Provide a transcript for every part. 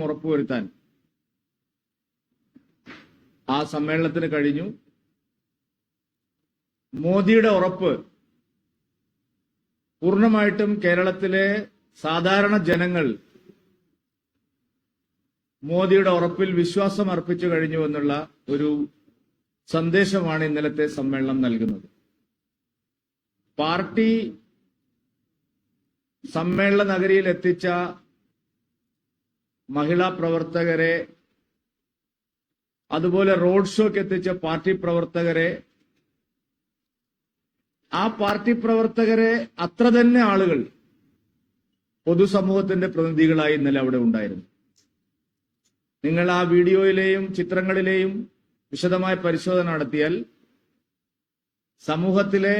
ഉറപ്പുവരുത്താൻ. ആ സമ്മേളനത്തിന് കഴിഞ്ഞു. മോദിയുടെ ഉറപ്പ് പൂർണമായിട്ടും കേരളത്തിലെ സാധാരണ ജനങ്ങൾ മോദിയുടെ ഉറപ്പിൽ വിശ്വാസം അർപ്പിച്ചു കഴിഞ്ഞു എന്നുള്ള ഒരു സന്ദേശമാണ് ഇന്നലത്തെ സമ്മേളനം നൽകുന്നത്. പാർട്ടി സമ്മേളന നഗരിയിൽ എത്തിച്ച മഹിളാ പ്രവർത്തകരെ അതുപോലെ റോഡ് ഷോക്ക് എത്തിച്ച പാർട്ടി പ്രവർത്തകരെ ആ പാർട്ടി പ്രവർത്തകരെ അത്ര തന്നെ ആളുകൾ പൊതുസമൂഹത്തിന്റെ പ്രതിനിധികളായി ഇന്നലെ അവിടെ ഉണ്ടായിരുന്നു. നിങ്ങൾ ആ വീഡിയോയിലെയും ചിത്രങ്ങളിലെയും വിശദമായ പരിശോധന നടത്തിയാൽ സമൂഹത്തിലെ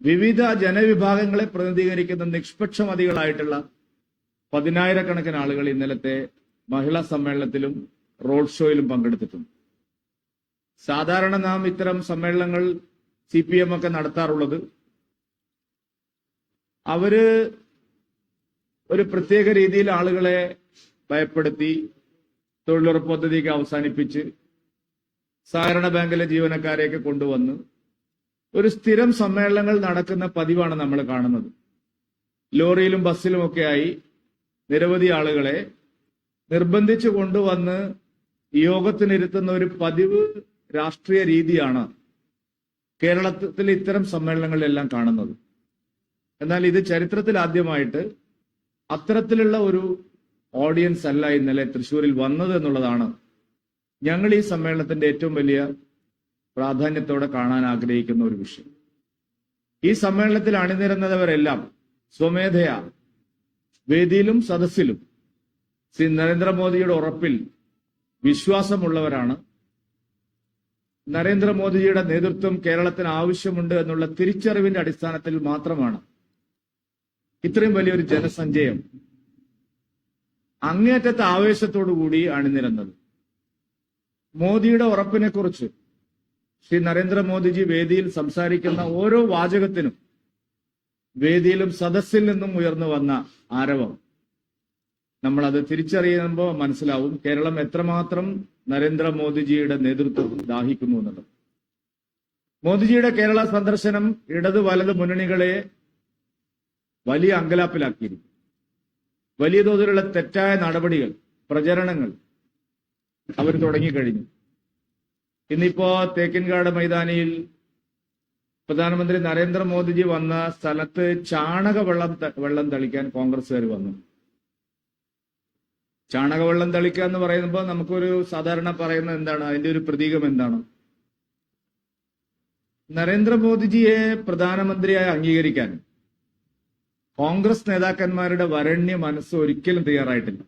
വിവിധ ജനവിഭാഗങ്ങളെ പ്രതിനിധീകരിക്കുന്ന നിഷ്പക്ഷമതികളായിട്ടുള്ള പതിനായിരക്കണക്കിന് ആളുകൾ ഇന്നലത്തെ മഹിളാ സമ്മേളനത്തിലും റോഡ് ഷോയിലും പങ്കെടുത്തിട്ടുണ്ട്. സാധാരണ നാം ഇത്തരം സമ്മേളനങ്ങൾ സി പി എം ഒക്കെ നടത്താറുള്ളത്. അവർ ഒരു പ്രത്യേക രീതിയിൽ ആളുകളെ ഭയപ്പെടുത്തി തൊഴിലുറപ്പ് പദ്ധതിയൊക്കെ അവസാനിപ്പിച്ച് സഹകരണ ബാങ്കിലെ ജീവനക്കാരെയൊക്കെ കൊണ്ടുവന്ന് ഒരു സ്ഥിരം സമ്മേളനങ്ങൾ നടക്കുന്ന പതിവാണ് നമ്മൾ കാണുന്നത്. ലോറിയിലും ബസ്സിലുമൊക്കെയായി നിരവധി ആളുകളെ നിർബന്ധിച്ചു കൊണ്ടുവന്ന് യോഗത്തിനിരുത്തുന്ന ഒരു പതിവ് രാഷ്ട്രീയ രീതിയാണ് കേരളത്തിൽ ഇത്തരം സമ്മേളനങ്ങളിലെല്ലാം കാണുന്നത്. എന്നാൽ ഇത് ചരിത്രത്തിൽ ആദ്യമായിട്ട് അത്തരത്തിലുള്ള ഒരു ഓഡിയൻസ് അല്ല ഇന്നലെ തൃശ്ശൂരിൽ വന്നത് എന്നുള്ളതാണ് ഞങ്ങൾ ഈ സമ്മേളനത്തിന്റെ ഏറ്റവും വലിയ പ്രാധാന്യത്തോടെ കാണാൻ ആഗ്രഹിക്കുന്ന ഒരു വിഷയം. ഈ സമ്മേളനത്തിൽ അണിനിരന്നവരെല്ലാം സ്വമേധയാ വേദിയിലും സദസ്സിലും ശ്രീ നരേന്ദ്രമോദിയുടെ ഉറപ്പിൽ വിശ്വാസമുള്ളവരാണ്. നരേന്ദ്രമോദിജിയുടെ നേതൃത്വം കേരളത്തിന് ആവശ്യമുണ്ട് എന്നുള്ള തിരിച്ചറിവിന്റെ അടിസ്ഥാനത്തിൽ മാത്രമാണ് ഇത്രയും വലിയൊരു ജനസഞ്ചയം. അങ്ങേറ്റത്തെ ആവേശത്തോടുകൂടി അണിനിരന്നത്. മോദിയുടെ ഉറപ്പിനെ കുറിച്ച് ശ്രീ നരേന്ദ്രമോദിജി വേദിയിൽ സംസാരിക്കുന്ന ഓരോ വാചകത്തിനും വേദിയിലും സദസ്സിൽ നിന്നും ഉയർന്നു വന്ന ആരവം. നമ്മൾ അത് തിരിച്ചറിയുമ്പോൾ മനസ്സിലാവും കേരളം എത്രമാത്രം നരേന്ദ്രമോദിജിയുടെ നേതൃത്വം ദാഹിക്കുന്നു എന്നുള്ളത്. മോദിജിയുടെ കേരള സന്ദർശനം ഇടത് വലത് മുന്നണികളെ വലിയ അങ്കലാപ്പിലാക്കിയിരിക്കും വലിയ തോതിലുള്ള തെറ്റായ നടപടികൾ പ്രചരണങ്ങൾ അവർ തുടങ്ങിക്കഴിഞ്ഞു. ഇന്നിപ്പോ തേക്കിൻകാട് മൈതാനിയിൽ പ്രധാനമന്ത്രി നരേന്ദ്രമോദിജി വന്ന സ്ഥലത്ത് ചാണക വെള്ളം വെള്ളം തളിക്കാൻ കോൺഗ്രസ്സുകാർ വന്നു. ചാണകവെള്ളം തളിക്കുക എന്ന് പറയുമ്പോൾ നമുക്കൊരു സാധാരണ പറയുന്ന എന്താണ്? അതിന്റെ ഒരു പ്രതീകം എന്താണ്? നരേന്ദ്രമോദിജിയെ പ്രധാനമന്ത്രിയായി അംഗീകരിക്കാൻ കോൺഗ്രസ് നേതാക്കന്മാരുടെ വരണ്യ മനസ്സ് ഒരിക്കലും തയ്യാറായിട്ടില്ല.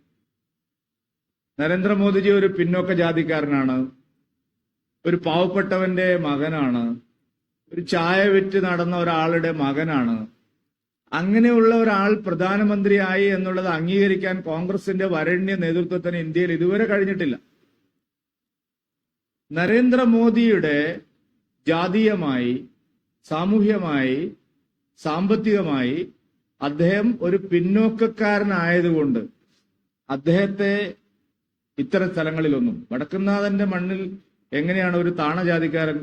നരേന്ദ്രമോദിജി ഒരു പിന്നോക്ക ജാതിക്കാരനാണ്. ഒരു പാവപ്പെട്ടവന്റെ മകനാണ്. ഒരു ചായ വിറ്റ് നടന്ന ഒരാളുടെ മകനാണ്. അങ്ങനെയുള്ള ഒരാൾ പ്രധാനമന്ത്രിയായി എന്നുള്ളത് അംഗീകരിക്കാൻ കോൺഗ്രസിന്റെ വരണ്യ നേതൃത്വത്തിന് ഇന്ത്യയിൽ ഇതുവരെ കഴിഞ്ഞിട്ടില്ല. നരേന്ദ്രമോദിയുടെ ജാതീയമായി സാമൂഹ്യമായി സാമ്പത്തികമായി അദ്ദേഹം ഒരു പിന്നോക്കക്കാരനായതുകൊണ്ട് അദ്ദേഹത്തെ ഇത്തരം സ്ഥലങ്ങളിലൊന്നും വടക്കുന്നാഥന്റെ മണ്ണിൽ എങ്ങനെയാണ് ഒരു താണജാതിക്കാരൻ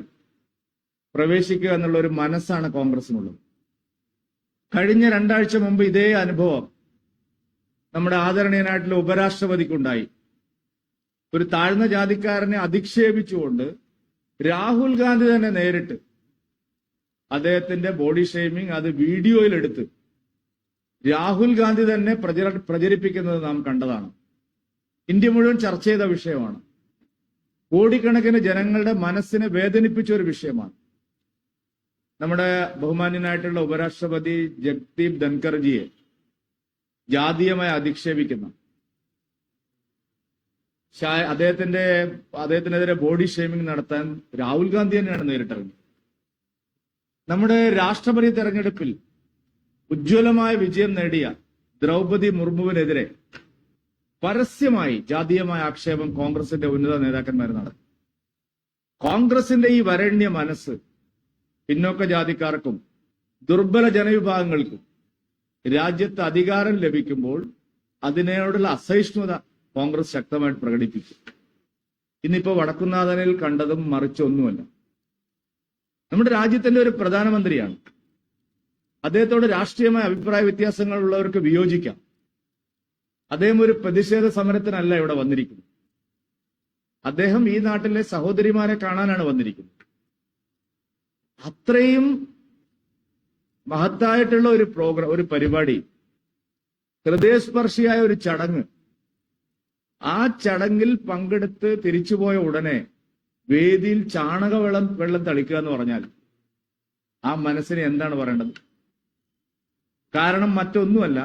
പ്രവേശിക്കുക എന്നുള്ള ഒരു മനസ്സാണ് കോൺഗ്രസിനുള്ളത്. കഴിഞ്ഞ രണ്ടാഴ്ച മുമ്പ് ഇതേ അനുഭവം നമ്മുടെ ആദരണീയനായിട്ടുള്ള ഉപരാഷ്ട്രപതിക്കുണ്ടായി. ഒരു താഴ്ന്ന ജാതിക്കാരനെ അധിക്ഷേപിച്ചുകൊണ്ട് രാഹുൽ ഗാന്ധി തന്നെ നേരിട്ട് അദ്ദേഹത്തിന്റെ ബോഡി ഷെയ്മിങ് അത് വീഡിയോയിലെടുത്ത് രാഹുൽ ഗാന്ധി തന്നെ പ്രചര പ്രചരിപ്പിക്കുന്നത് നാം കണ്ടതാണ്. ഇന്ത്യ മുഴുവൻ ചർച്ച ചെയ്ത വിഷയമാണ്. കോടിക്കണക്കിന് ജനങ്ങളുടെ മനസ്സിനെ വേദനിപ്പിച്ച ഒരു വിഷയമാണ്. നമ്മുടെ ബഹുമാന്യനായിട്ടുള്ള ഉപരാഷ്ട്രപതി ജഗ്ദീപ് ധൻകർജിയെ ജാതീയമായി അധിക്ഷേപിക്കുന്ന. അദ്ദേഹത്തിന്റെ അദ്ദേഹത്തിനെതിരെ ബോഡി ഷേമിംഗ് നടത്താൻ രാഹുൽ ഗാന്ധി തന്നെയാണ് നേരിട്ടിറങ്ങി നമ്മുടെ രാഷ്ട്രപതി തെരഞ്ഞെടുപ്പിൽ ഉജ്ജ്വലമായ വിജയം നേടിയ ദ്രൗപതി മുർമുവിനെതിരെ പരസ്യമായി ജാതീയമായ ആക്ഷേപം കോൺഗ്രസിന്റെ ഉന്നത നേതാക്കന്മാർ നടത്തി. കോൺഗ്രസിന്റെ ഈ വരണ്യ മനസ്സ് പിന്നോക്ക ജാതിക്കാർക്കും ദുർബല ജനവിഭാഗങ്ങൾക്കും രാജ്യത്ത് അധികാരം ലഭിക്കുമ്പോൾ അതിനോടുള്ള അസഹിഷ്ണുത കോൺഗ്രസ് ശക്തമായിട്ട് പ്രകടിപ്പിച്ചു ഇന്നിപ്പോ വടക്കുന്നാഥനിൽ കണ്ടതും മറിച്ചൊന്നുമല്ല നമ്മുടെ രാജ്യത്തിന്റെ ഒരു പ്രധാനമന്ത്രിയാണ്. അദ്ദേഹത്തോട് രാഷ്ട്രീയമായ അഭിപ്രായ വ്യത്യാസങ്ങളുള്ളവർക്ക് വിയോജിക്കാം. അദ്ദേഹം ഒരു പ്രതിഷേധ സമരത്തിനല്ല ഇവിടെ വന്നിരിക്കുന്നത്. അദ്ദേഹം ഈ നാട്ടിലെ സഹോദരിമാരെ കാണാനാണ് വന്നിരിക്കുന്നത്. അത്രയും മഹത്തായിട്ടുള്ള ഒരു പ്രോഗ്രാം ഒരു പരിപാടി ഹൃദയസ്പർശിയായ ഒരു ചടങ്ങ്. ആ ചടങ്ങിൽ പങ്കെടുത്ത് തിരിച്ചുപോയ ഉടനെ വേദിയിൽ ചാണക വെള്ളം വെള്ളം തളിക്കുക എന്ന് പറഞ്ഞാൽ ആ മനസ്സിന് എന്താണ് പറയേണ്ടത്? കാരണം മറ്റൊന്നുമല്ല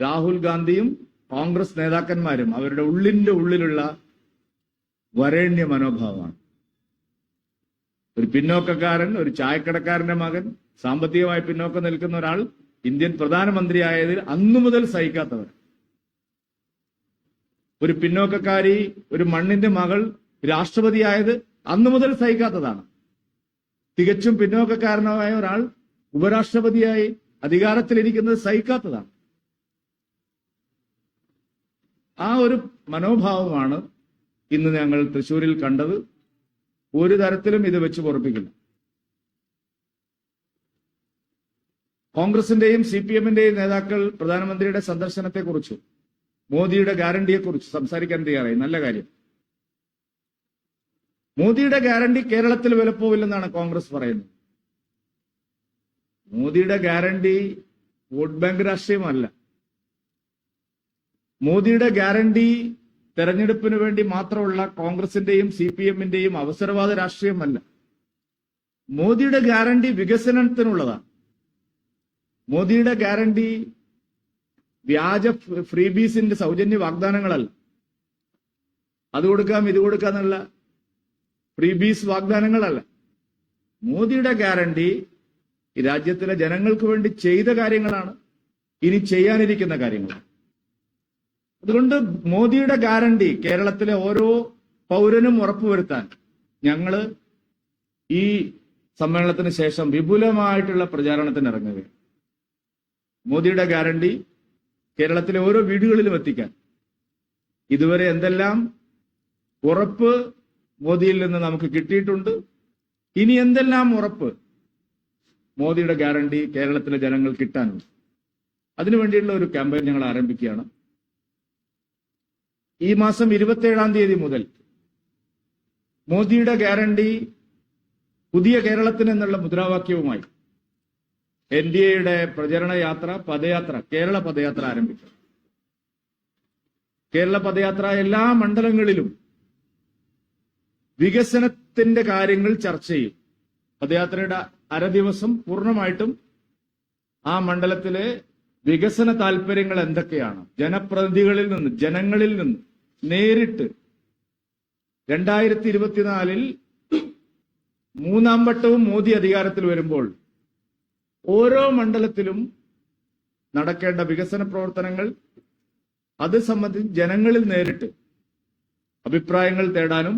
രാഹുൽ ഗാന്ധിയും കോൺഗ്രസ് നേതാക്കന്മാരും അവരുടെ ഉള്ളിന്റെ ഉള്ളിലുള്ള വരേണ്യ മനോഭാവമാണ്. ഒരു പിന്നോക്കക്കാരൻ ഒരു ചായക്കടക്കാരന്റെ മകൻ സാമ്പത്തികമായി പിന്നോക്കം നിൽക്കുന്ന ഒരാൾ ഇന്ത്യൻ പ്രധാനമന്ത്രിയായതിൽ അന്നു മുതൽ സഹിക്കാത്തവർ ഒരു പിന്നോക്കക്കാരി ഒരു മണ്ണിന്റെ മകൾ രാഷ്ട്രപതിയായത് അന്നു മുതൽ സഹിക്കാത്തതാണ്. തികച്ചും പിന്നോക്കക്കാരനായ ഒരാൾ ഉപരാഷ്ട്രപതിയായി അധികാരത്തിലിരിക്കുന്നത് സഹിക്കാത്തതാണ്. ആ ഒരു മനോഭാവമാണ് ഇന്ന് ഞങ്ങൾ തൃശ്ശൂരിൽ കണ്ടത്. ഒരു തരത്തിലും ഇത് വെച്ച് പൊറപ്പിക്കില്ല. കോൺഗ്രസിന്റെയും സി പി എമ്മിന്റെയും നേതാക്കൾ പ്രധാനമന്ത്രിയുടെ സന്ദർശനത്തെക്കുറിച്ച് മോദിയുടെ ഗ്യാരണ്ടിയെക്കുറിച്ച് സംസാരിക്കാൻ തയ്യാറായി. നല്ല കാര്യം. മോദിയുടെ ഗ്യാരണ്ടി കേരളത്തിൽ വിലപ്പോവില്ലെന്നാണ് കോൺഗ്രസ് പറയുന്നത്. മോദിയുടെ ഗ്യാരണ്ടി വോട്ട് ബാങ്ക് രാഷ്ട്രീയമല്ല. മോദിയുടെ ഗ്യാരണ്ടി തെരഞ്ഞെടുപ്പിന് വേണ്ടി മാത്രമുള്ള കോൺഗ്രസിന്റെയും സി പി എമ്മിന്റെയും അവസരവാദ രാഷ്ട്രീയമല്ല. മോദിയുടെ ഗ്യാരണ്ടി വികസനത്തിനുള്ളതാണ്. മോദിയുടെ ഗ്യാരണ്ടി വ്യാജ ഫ്രീബീസിന്റെ സൗജന്യ വാഗ്ദാനങ്ങളല്ല. അത് കൊടുക്കാം ഇത് കൊടുക്കാം എന്നുള്ള ഫ്രീബീസ് വാഗ്ദാനങ്ങളല്ല. മോദിയുടെ ഗ്യാരണ്ടി രാജ്യത്തിലെ ജനങ്ങൾക്ക് വേണ്ടി ചെയ്ത കാര്യങ്ങളാണ്. ഇനി ചെയ്യാനിരിക്കുന്ന കാര്യങ്ങളാണ്. അതുകൊണ്ട് മോദിയുടെ ഗ്യാരണ്ടി കേരളത്തിലെ ഓരോ പൗരനും ഉറപ്പുവരുത്താൻ ഞങ്ങൾ ഈ സമ്മേളനത്തിന് ശേഷം വിപുലമായിട്ടുള്ള പ്രചാരണത്തിന് ഇറങ്ങുകയാണ്. മോദിയുടെ ഗ്യാരണ്ടി കേരളത്തിലെ ഓരോ വീടുകളിലും എത്തിക്കാൻ. ഇതുവരെ എന്തെല്ലാം ഉറപ്പ് മോദിയിൽ നിന്ന് നമുക്ക് കിട്ടിയിട്ടുണ്ട് ഇനി എന്തെല്ലാം ഉറപ്പ് മോദിയുടെ ഗ്യാരണ്ടി കേരളത്തിലെ ജനങ്ങൾ കിട്ടാനുണ്ട്. അതിനു വേണ്ടിയിട്ടുള്ള ഒരു ക്യാമ്പയിൻ ഞങ്ങൾ ആരംഭിക്കുകയാണ്. ഈ മാസം ഇരുപത്തിയേഴാം തീയതി മുതൽ മോദിയുടെ ഗ്യാരണ്ടി പുതിയ കേരളത്തിന് എന്നുള്ള മുദ്രാവാക്യവുമായി എൻ ഡി എയുടെ പ്രചരണ യാത്ര പദയാത്ര കേരള പദയാത്ര ആരംഭിച്ചു. കേരള പദയാത്ര എല്ലാ മണ്ഡലങ്ങളിലും വികസനത്തിന്റെ കാര്യങ്ങൾ ചർച്ച ചെയ്യും. പദയാത്രയുടെ അര ദിവസം പൂർണമായിട്ടും ആ മണ്ഡലത്തിലെ വികസന താല്പര്യങ്ങൾ എന്തൊക്കെയാണ്? ജനപ്രതിനിധികളിൽ നിന്ന് ജനങ്ങളിൽ നിന്ന് നേരിട്ട് രണ്ടായിരത്തി ഇരുപത്തിനാലിൽ മൂന്നാം വട്ടവും മോദി അധികാരത്തിൽ വരുമ്പോൾ ഓരോ മണ്ഡലത്തിലും നടക്കേണ്ട വികസന പ്രവർത്തനങ്ങൾ അത് സംബന്ധിച്ച് ജനങ്ങളിൽ നേരിട്ട് അഭിപ്രായങ്ങൾ തേടാനും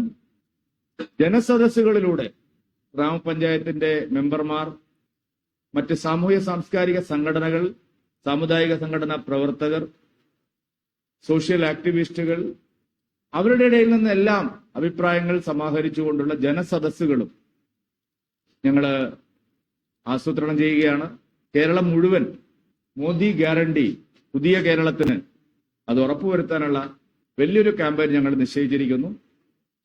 ജനസദസ്സുകളിലൂടെ ഗ്രാമപഞ്ചായത്തിന്റെ മെമ്പർമാർ മറ്റ് സാമൂഹ്യ സാംസ്കാരിക സംഘടനകൾ സാമുദായിക സംഘടനാ പ്രവർത്തകർ സോഷ്യൽ ആക്ടിവിസ്റ്റുകൾ അവരുടെ ഇടയിൽ നിന്നെല്ലാം അഭിപ്രായങ്ങൾ സമാഹരിച്ചുകൊണ്ടുള്ള ജനസദസ്സുകളും ഞങ്ങൾ ആസൂത്രണം ചെയ്യുകയാണ്. കേരളം മുഴുവൻ മോദി ഗ്യാരണ്ടി പുതിയ കേരളത്തിന് അത് ഉറപ്പുവരുത്താനുള്ള വലിയൊരു ക്യാമ്പയിൻ ഞങ്ങൾ നിശ്ചയിച്ചിരിക്കുന്നു.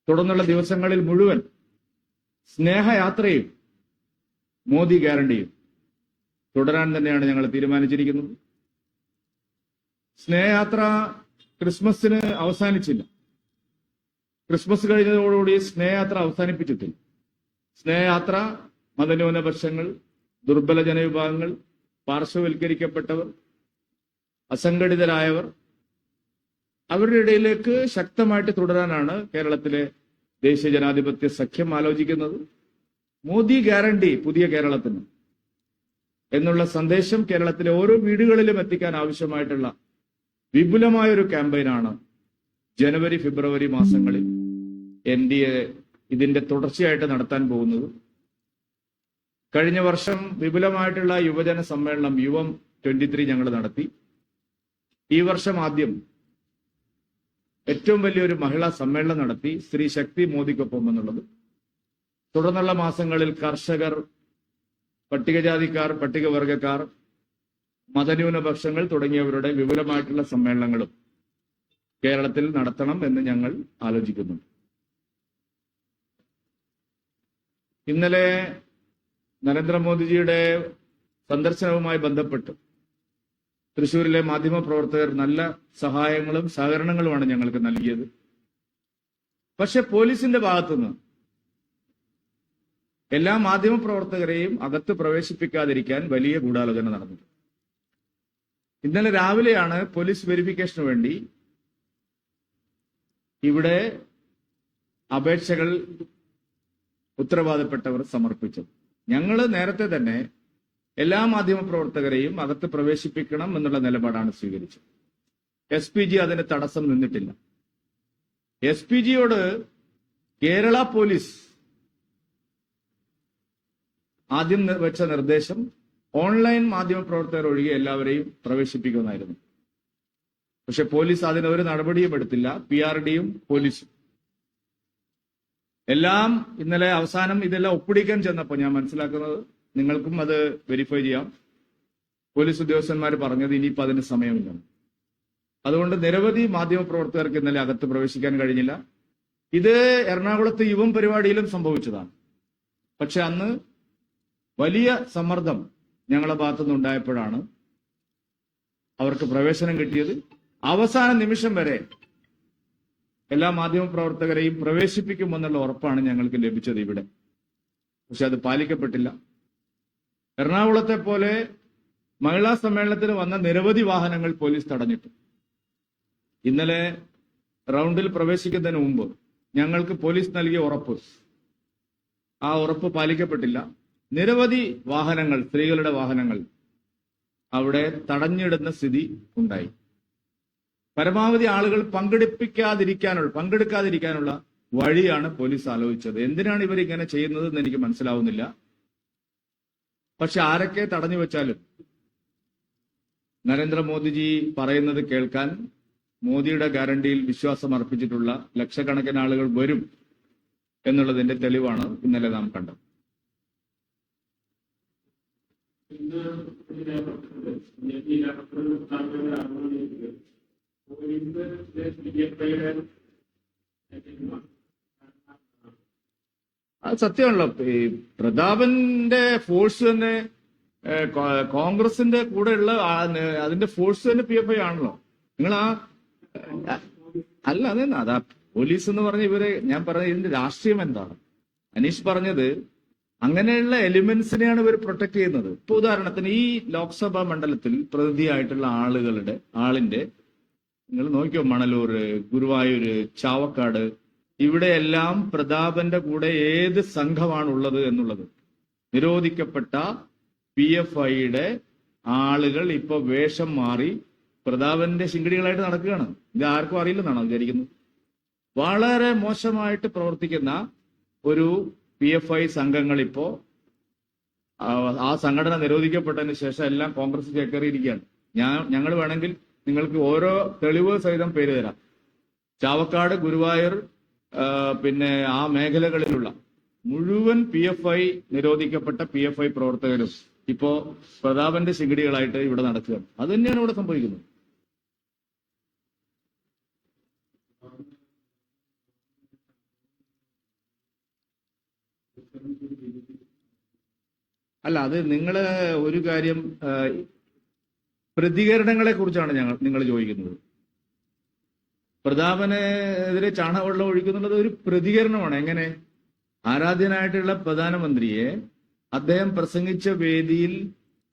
തുടർന്നുള്ള ദിവസങ്ങളിൽ മുഴുവൻ സ്നേഹയാത്രയും മോദി ഗ്യാരണ്ടിയും തുടരാൻ തന്നെയാണ് ഞങ്ങൾ തീരുമാനിച്ചിരിക്കുന്നത്. സ്നേഹയാത്ര ക്രിസ്മസിന് അവസാനിച്ചില്ല. ക്രിസ്മസ് കഴിഞ്ഞതോടുകൂടി സ്നേഹയാത്ര അവസാനിപ്പിച്ചിട്ടില്ല. സ്നേഹയാത്ര മതന്യൂനപക്ഷങ്ങൾ ദുർബല ജനവിഭാഗങ്ങൾ പാർശ്വവൽക്കരിക്കപ്പെട്ടവർ അസംഘടിതരായവർ അവരുടെ ഇടയിലേക്ക് ശക്തമായിട്ട് തുടരാനാണ് കേരളത്തിലെ ദേശീയ ജനാധിപത്യ സഖ്യം ആലോചിക്കുന്നത്. മോദി ഗ്യാരണ്ടി പുതിയ കേരളത്തിന് എന്നുള്ള സന്ദേശം കേരളത്തിലെ ഓരോ വീടുകളിലും എത്തിക്കാൻ ആവശ്യമായിട്ടുള്ള വിപുലമായ ഒരു ക്യാമ്പയിനാണ് ജനുവരി ഫെബ്രുവരി മാസങ്ങളിൽ എൻ ഡി എ ഇതിന്റെ തുടർച്ചയായിട്ട് നടത്താൻ പോകുന്നത്. കഴിഞ്ഞ വർഷം വിപുലമായിട്ടുള്ള യുവജന സമ്മേളനം യുവം ട്വന്റി ത്രീ ഞങ്ങൾ നടത്തി. ഈ വർഷം ആദ്യം ഏറ്റവും വലിയൊരു മഹിളാ സമ്മേളനം നടത്തി ശ്രീ ശക്തി മോദിക്കൊപ്പം എന്നുള്ളത്. തുടർന്നുള്ള മാസങ്ങളിൽ കർഷകർ പട്ടികജാതിക്കാർ പട്ടികവർഗക്കാർ മതന്യൂനപക്ഷങ്ങൾ തുടങ്ങിയവരുടെ വിപുലമായിട്ടുള്ള സമ്മേളനങ്ങളും കേരളത്തിൽ നടത്തണം എന്ന് ഞങ്ങൾ ആലോചിക്കുന്നു ഇന്നലെ നരേന്ദ്രമോദിജിയുടെ സന്ദർശനവുമായി ബന്ധപ്പെട്ട് തൃശൂരിലെ മാധ്യമപ്രവർത്തകർ നല്ല സഹായങ്ങളും സഹകരണങ്ങളുമാണ് ഞങ്ങൾക്ക് നൽകിയത്. പക്ഷെ പോലീസിന്റെ ഭാഗത്തുനിന്ന് എല്ലാ മാധ്യമപ്രവർത്തകരെയും അകത്ത് പ്രവേശിപ്പിക്കാതിരിക്കാൻ വലിയ ഗൂഢാലോചന നടന്നു ഇന്നലെ രാവിലെയാണ് പോലീസ് വെരിഫിക്കേഷന് വേണ്ടി ഇവിടെ അപേക്ഷകൾ ഉത്തരവാദപ്പെട്ടവർ സമർപ്പിച്ചത് ഞങ്ങൾ നേരത്തെ തന്നെ എല്ലാ മാധ്യമ പ്രവർത്തകരെയും അകത്ത് പ്രവേശിപ്പിക്കണം എന്നുള്ള നിലപാടാണ് സ്വീകരിച്ചത്. എസ് പി ജി അതിന് തടസ്സം നിന്നിട്ടില്ല. എസ് പി ജിയോട് കേരള പോലീസ് ആദ്യം വെച്ച നിർദ്ദേശം ഓൺലൈൻ മാധ്യമ പ്രവർത്തകർ ഒഴികെ എല്ലാവരെയും പ്രവേശിപ്പിക്കുമെന്നായിരുന്നു. പക്ഷെ പോലീസ് അതിന് ഒരു നടപടിയും എടുത്തില്ല. പി ആർ ഡിയും പോലീസും. എല്ലാം ഇന്നലെ അവസാനം ഇതെല്ലാം ഒപ്പിടിക്കാൻ ചെന്നപ്പോൾ ഞാൻ മനസ്സിലാക്കുന്നത് നിങ്ങൾക്കും അത് വെരിഫൈ ചെയ്യാം. പോലീസ് ഉദ്യോഗസ്ഥന്മാർ പറഞ്ഞത് ഇനിയിപ്പോൾ അതിന് സമയമില്ല. അതുകൊണ്ട് നിരവധി മാധ്യമപ്രവർത്തകർക്ക് ഇന്നലെ അകത്ത് പ്രവേശിക്കാൻ കഴിഞ്ഞില്ല. ഇത് എറണാകുളത്ത് യുവം പരിപാടിയിലും സംഭവിച്ചതാണ്. പക്ഷെ അന്ന് വലിയ സമ്മർദ്ദം ഞങ്ങളുടെ ഭാഗത്തുനിന്ന് ഉണ്ടായപ്പോഴാണ് അവർക്ക് പ്രവേശനം കിട്ടിയത്. അവസാന നിമിഷം വരെ എല്ലാ മാധ്യമപ്രവർത്തകരെയും പ്രവേശിപ്പിക്കുമെന്നുള്ള ഉറപ്പാണ് ഞങ്ങൾക്ക് ലഭിച്ചത് ഇവിടെ. പക്ഷെ അത് പാലിക്കപ്പെട്ടില്ല. എറണാകുളത്തെ പോലെ മഹിളാ സമ്മേളനത്തിന് വന്ന നിരവധി വാഹനങ്ങൾ പോലീസ് തടഞ്ഞിട്ടു. ഇന്നലെ റൗണ്ടിൽ പ്രവേശിക്കുന്നതിന് മുമ്പ് ഞങ്ങൾക്ക് പോലീസ് നൽകിയ ഉറപ്പ്. ആ ഉറപ്പ് പാലിക്കപ്പെട്ടില്ല. നിരവധി വാഹനങ്ങൾ സ്ത്രീകളുടെ വാഹനങ്ങൾ അവിടെ തടഞ്ഞിടുന്ന സ്ഥിതി ഉണ്ടായി. പരമാവധി ആളുകൾ പങ്കെടുപ്പിക്കാതിരിക്കാനുള്ള പങ്കെടുക്കാതിരിക്കാനുള്ള വഴിയാണ് പോലീസ് ആലോചിച്ചത്. എന്തിനാണ് ഇവർ ഇങ്ങനെ ചെയ്യുന്നത് എന്ന് എനിക്ക് മനസ്സിലാവുന്നില്ല. പക്ഷെ ആരൊക്കെ തടഞ്ഞു വെച്ചാലും നരേന്ദ്രമോദിജി പറയുന്നത് കേൾക്കാൻ മോദിയുടെ ഗ്യാരണ്ടിയിൽ വിശ്വാസം അർപ്പിച്ചിട്ടുള്ള ലക്ഷക്കണക്കിന് ആളുകൾ വരും എന്നുള്ളതിന്റെ തെളിവാണ് ഇന്നലെ നാം കണ്ടത്. ഇന്ന് അത് സത്യമാണല്ലോ. ഈ പ്രതാപന്റെ ഫോഴ്സ് തന്നെ കോൺഗ്രസിന്റെ ഉള്ള അതിന്റെ ഫോഴ്സ് തന്നെ പി എഫ് ഐ ആണല്ലോ. നിങ്ങൾ ആ അല്ല അതെ അതാ പോലീസ് എന്ന് പറഞ്ഞ ഇവരെ ഞാൻ പറഞ്ഞ ഇതിന്റെ രാഷ്ട്രീയം എന്താണ്? അനീഷ് പറഞ്ഞത് അങ്ങനെയുള്ള എലിമെന്റ്സിനെയാണ് ഇവർ പ്രൊട്ടക്ട് ചെയ്യുന്നത്. ഇപ്പൊ ഉദാഹരണത്തിന് ഈ ലോക്സഭാ മണ്ഡലത്തിൽ പ്രതിനിധിയായിട്ടുള്ള ആളുകളുടെ ആളിന്റെ നിങ്ങൾ നോക്കിയോ മണലൂർ ഗുരുവായൂർ ചാവക്കാട് ഇവിടെയെല്ലാം പ്രതാപന്റെ കൂടെ ഏത് സംഘമാണുള്ളത് എന്നുള്ളത്. നിരോധിക്കപ്പെട്ട പി എഫ് ഐയുടെ ആളുകൾ ഇപ്പൊ വേഷം മാറി പ്രതാപന്റെ ശിങ്കിടികളായിട്ട് നടക്കുകയാണ്. ഇത് ആർക്കും അറിയില്ലെന്നാണ് വിചാരിക്കുന്നത്? വളരെ മോശമായിട്ട് പ്രവർത്തിക്കുന്ന ഒരു പി എഫ് ഐ സംഘങ്ങൾ ഇപ്പോ ആ, സംഘടന നിരോധിക്കപ്പെട്ടതിന് ശേഷം എല്ലാം കോൺഗ്രസ് ചേക്കേറിയിരിക്കുകയാണ് ഞാൻ ഞങ്ങൾ വേണമെങ്കിൽ നിങ്ങൾക്ക് ഓരോ തെളിവ് സഹിതം പേര് തരാം. ചാവക്കാട് ഗുരുവായൂർ പിന്നെ ആ മേഖലകളിലുള്ള മുഴുവൻ പി എഫ് ഐ നിരോധിക്കപ്പെട്ട പി എഫ് ഐ പ്രവർത്തകരും ഇപ്പോ പ്രതാപന്റെ ശിങ്കിടികളായിട്ട് ഇവിടെ നടക്കുക അത് തന്നെയാണ് ഇവിടെ സംഭവിക്കുന്നത്. അല്ല അത് നിങ്ങൾ ഒരു കാര്യം പ്രതികരണങ്ങളെ കുറിച്ചാണ് ഞങ്ങൾ നിങ്ങൾ ചോദിക്കുന്നത്. പ്രതാപനെതിരെ ചാണകവെള്ളം ഒഴിക്കുന്നുള്ളത് ഒരു പ്രതികരണമാണ്. എങ്ങനെ? ആരാധ്യനായിട്ടുള്ള പ്രധാനമന്ത്രിയെ അദ്ദേഹം പ്രസംഗിച്ച വേദിയിൽ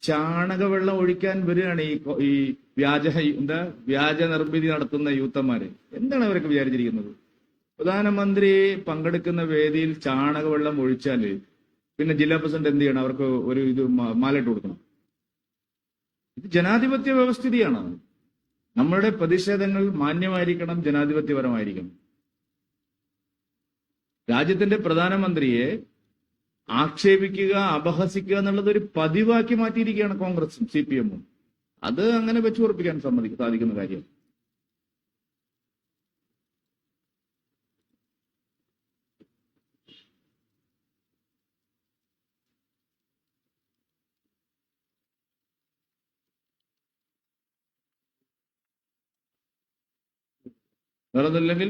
ചാണകവെള്ളം ഒഴിക്കാൻ വരികയാണ് ഈ ഈ വ്യാജ എന്താ വ്യാജ നിർമ്മിതി നടത്തുന്ന യൂത്തന്മാര്. എന്താണ് അവരൊക്കെ വിചാരിച്ചിരിക്കുന്നത്? പ്രധാനമന്ത്രി പങ്കെടുക്കുന്ന വേദിയിൽ ചാണകവെള്ളം ഒഴിച്ചാൽ പിന്നെ ജില്ലാ പ്രസിഡന്റ് എന്ത് ചെയ്യണം? അവർക്ക് ഒരു ഇത് മാലയിട്ട് കൊടുക്കണം. ഇത് ജനാധിപത്യ വ്യവസ്ഥിതിയാണ്. നമ്മളുടെ പ്രതിഷേധങ്ങൾ മാന്യമായിരിക്കണം ജനാധിപത്യപരമായിരിക്കണം. രാജ്യത്തിന്റെ പ്രധാനമന്ത്രിയെ ആക്ഷേപിക്കുക അപഹസിക്കുക എന്നുള്ളത് ഒരു പതിവാക്കി മാറ്റിയിരിക്കുകയാണ് കോൺഗ്രസും സി പി എമ്മും. അത് അങ്ങനെ വെച്ചുറപ്പിക്കാൻ സമ്മതി സാധിക്കുന്ന കാര്യം വേറൊന്നുമില്ലെങ്കിൽ